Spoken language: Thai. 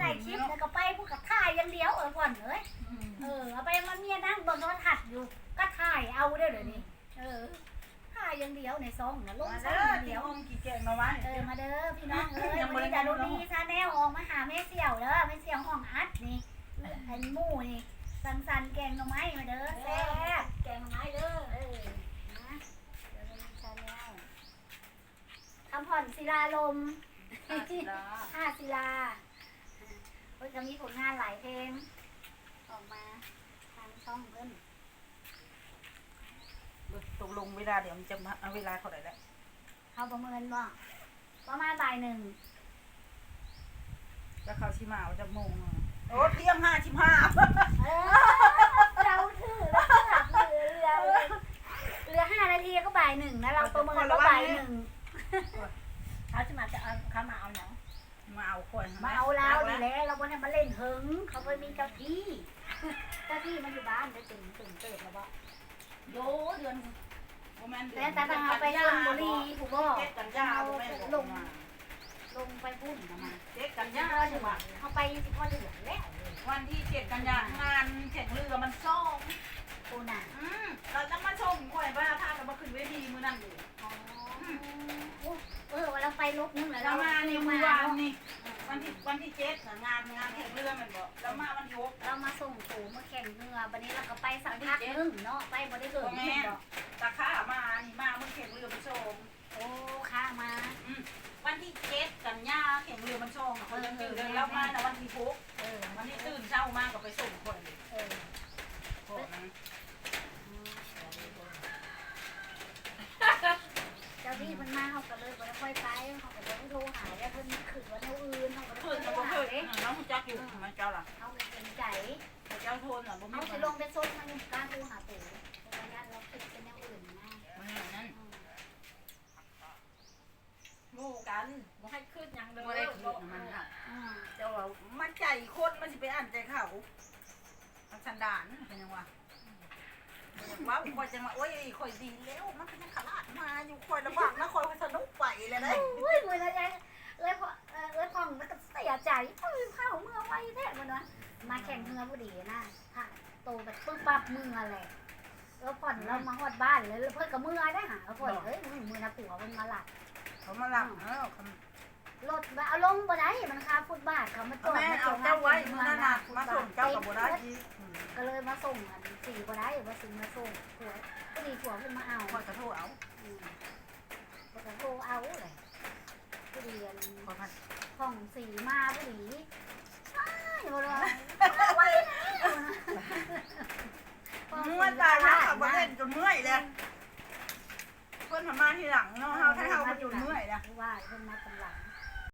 ได้คลิปแล้วก็ไปพวกกับถ่ายยังเดียวเออก่อนเลยเออเอาไปมันเมียนั่งบนโทนทัศน์อยู่ ก็ถ่ายเอาได้เลยนี่เออถ่ายยังเดียวในซองนะลงมาซองเดีเดียวองกี่แกงมาวัเออมาเด้อพี่น้องเออยวันนี้ดารุณีชาแนลออกมาหาแม่เสี่ยวเด้อแม่เสี่ยวห้องอัดนี่อันหมูนี่สังสรรค์แกงหน่อไม้มาเด้อแซ่บแกงไม้เด้อเออนะเดี๋ยวเาชาแนลคำผ่อนศิลาลม ห้าศิลา เฮ้ยจะมีผลงานหลายเพลง ออกมาทางช่องเพิ่นตกลงเวลาเดี๋ยวมันจะมาเอาเวลาเขาได้แล้วเขาประเมินว่าประมาณบ่ายหนึ่งแล้วเขาชิมาเอาจะโมงโอ้เที่ยงห้าชิมห้าเออเราถือแล้วก็หลับเรือเรือเรือห้านาทีก็บ่ายหนึ่งนะเราประเมินว่าบ่ายหนึ่งเขาจะมาจะเอาเขามาเอาหนัง มาเอาคนมาเอาเราดีแล้วเราบนให้มาเล่นหึง เขาไปมีเจ้าที่ เจ้าที่มันอยู่บ้านได้ตื่นตื่นเติบแล้วบ่โยเดือนโมเมนต์แล้วตาทางเอาไปชลบุรีผู้บ่เจ็ดกันยาโมเมนต์ลงมาลงไปพุ่นนะมาเจ็ดกันย่ายาเดือดเขาไปสิพ่อเดือดแล้ววันที่เจ็ดกันยางานแข่งเรือมันซ่องปูน่ะอืมเราจะมาชมข่อยว่าถ้าเรามาขึ้นเวทีมือนั่นอยู่ อ๋อเออวันเราไปลบนึง แล้วเรามาในเมื่อวานเนาะนี่วันที่วันที่เจ็ดน่ะงานงานแข่งเรือมันบอกแล้วมาวันที่หกเรามาส่งโถมาแข่งเรือวันนี้เราก็ไปสักพักนึงเนาะไปบ่ได้เกิดแม่แม่ดอกตาข้ามานี่มามันแข่งเรือมันโชมโอ้ข้ามาวันที่เจ็ดกันยาแข่งเรือมันโชมอะเขายังตื่นเลยแล้วมาแต่วันที่หก เออ วันนี้ตื่นเช้ามาก็ไปส่งคน เออ พวกนั้น เจ้า ที่มันมาเขาก็เลยบ่ได้ค่อยไปเขาก็เลยโทรหาแล้วเพิ่นขึ้นวันเท่าอื่นเขาก็เพื่อนโทจะรบ่หาเพื่อนเด้น้องจักอยู่มันเจ้าล่ะเขาเลยเป็นใจเจ้าโทนอะบ่มีเขาคสินลงไปซดมันกล้าโทรหาปู่เพราะว่าญาติเราคิดเป็นแนวอื่นนะมันอย่างนั้นหมู่กันบ่ให้ขึ้นหยังเด้อบ่ได้คืนมันค่ะอืมเจ้าว่ามันใจคนมันสิไปอ่านใจเขามันสันดานเป็นยังวะว่าคอยจะมาโอ้ยคอยดีแล้วมันเป็นขลาดมา อยู่คอยระบากนะคอยสนุกไปเลยนะอุ้ยเวลาใจเอ้ยพอเอ่อเอ้ยพองแล้วก็เสียใจเอ้ยข้าวเมื่อไว้แท้มันวะมาแข่งเมื่อพอดีนะถ้าโตแบบปึ๊บปั๊บมืออะไรแล้วผ่อนเรามาฮอดบ้านเลยแล้วเพื่อนกับมือได้หาผ่อนเฮ้ยมือมือนะผัวมันมาหลับเขามาหลับเออรถเอาลงบ่ได้มันคาฟุตบาทเขามาจอดแม่มาเอาเจ้าไว้มือนั่นน่ะมาส่งเจ้ากับโบราณที ก็เลยมาส่งอันสี่บ่ได้มาส่งมาส่งผัวพอดีผัวเพิ่นมาเอาคอยกระโทษเอาอืมก็จะโทรเอาเลยพอดีอันคอยพันของสีมาพอดีใช่บ่เลยเอาไว้นะเมื่อตายแล้วขับมาเล่นจนเมื่อยเลยเพื่อนทำมาทีหลังเนาะเฮาถ้าเฮามาจนเมื่อยนะว่าเพิ่นมาตำหลัง